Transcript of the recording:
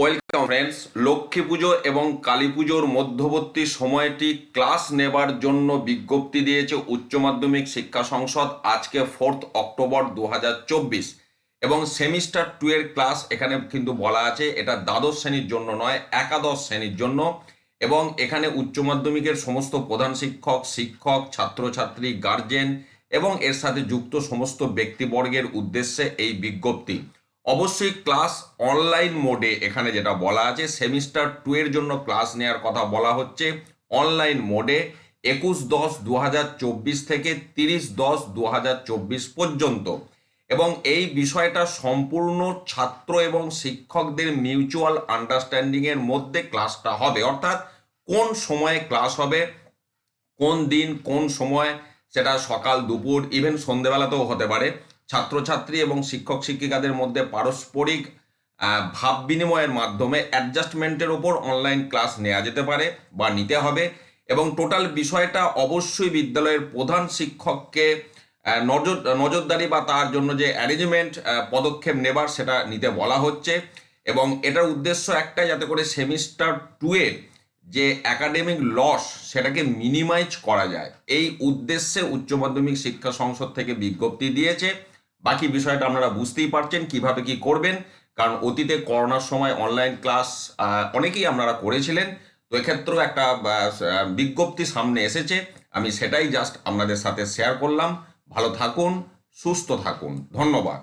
Welcome friends, Lakshmi পুজো এবং কালী পুজোর মধ্যবর্তী সময়টি ক্লাস নেবার জন্য বিজ্ঞপ্তি দিয়েছে উচ্চ মাধ্যমিক শিক্ষা সংসদ আজকে ফোর্থ অক্টোবর দু হাজার চব্বিশ। এবং সেমিস্টার টু এর ক্লাস এখানে কিন্তু বলা আছে, এটা দ্বাদশ শ্রেণির জন্য নয়, একাদশ শ্রেণির জন্য। এবং এখানে উচ্চ মাধ্যমিকের সমস্ত প্রধান শিক্ষক শিক্ষক, ছাত্রছাত্রী গার্জেন এবং এর সাথে যুক্ত সমস্ত ব্যক্তিবর্গের উদ্দেশ্যে এই বিজ্ঞপ্তি। অবশ্যই ক্লাস অনলাইন মোডে এখানে যেটা বলা আছে, সেমিস্টার টু এর জন্য ক্লাস নেওয়ার কথা বলা হচ্ছে। অনলাইন মোডে একুশ দশ দু থেকে তিরিশ দশ দু পর্যন্ত। এবং এই বিষয়টা সম্পূর্ণ ছাত্র এবং শিক্ষকদের মিউচুয়াল আন্ডারস্ট্যান্ডিং এর মধ্যে ক্লাসটা হবে। অর্থাৎ কোন সময়ে ক্লাস হবে, কোন দিন, কোন সময়, সেটা সকাল, দুপুর, ইভেন সন্ধেবেলাতেও হতে পারে। ছাত্রছাত্রী এবং শিক্ষক শিক্ষিকাদের মধ্যে পারস্পরিক ভাব বিনিময়ের মাধ্যমে অ্যাডজাস্টমেন্টের ওপর অনলাইন ক্লাস নেওয়া যেতে পারে বা নিতে হবে এবং টোটাল বিষয়টা অবশ্যই বিদ্যালয়ের প্রধান শিক্ষককে নজর, নজরদারি বা তার জন্য যে অ্যারেঞ্জমেন্ট পদক্ষেপ নেবার সেটা নিতে বলা হচ্ছে এবং এটার উদ্দেশ্য একটা যাতে করে সেমিস্টার টু এর যে একাডেমিক লস সেটাকে মিনিমাইজ করা যায়। এই উদ্দেশ্যে উচ্চ মাধ্যমিক শিক্ষা সংসদ থেকে বিজ্ঞপ্তি দিয়েছে বাকি বিষয়টা আপনারা বুঝতেই পারছেন, কীভাবে কি করবেন, কারণ অতীতে করোনার সময় অনলাইন ক্লাস অনেকেই আপনারা করেছিলেন। তো এক্ষেত্রেও একটা বিজ্ঞপ্তি সামনে এসেছে। আমি সেটাই জাস্ট আপনাদের সাথে শেয়ার করলাম। ভালো থাকুন, সুস্থ থাকুন। ধন্যবাদ।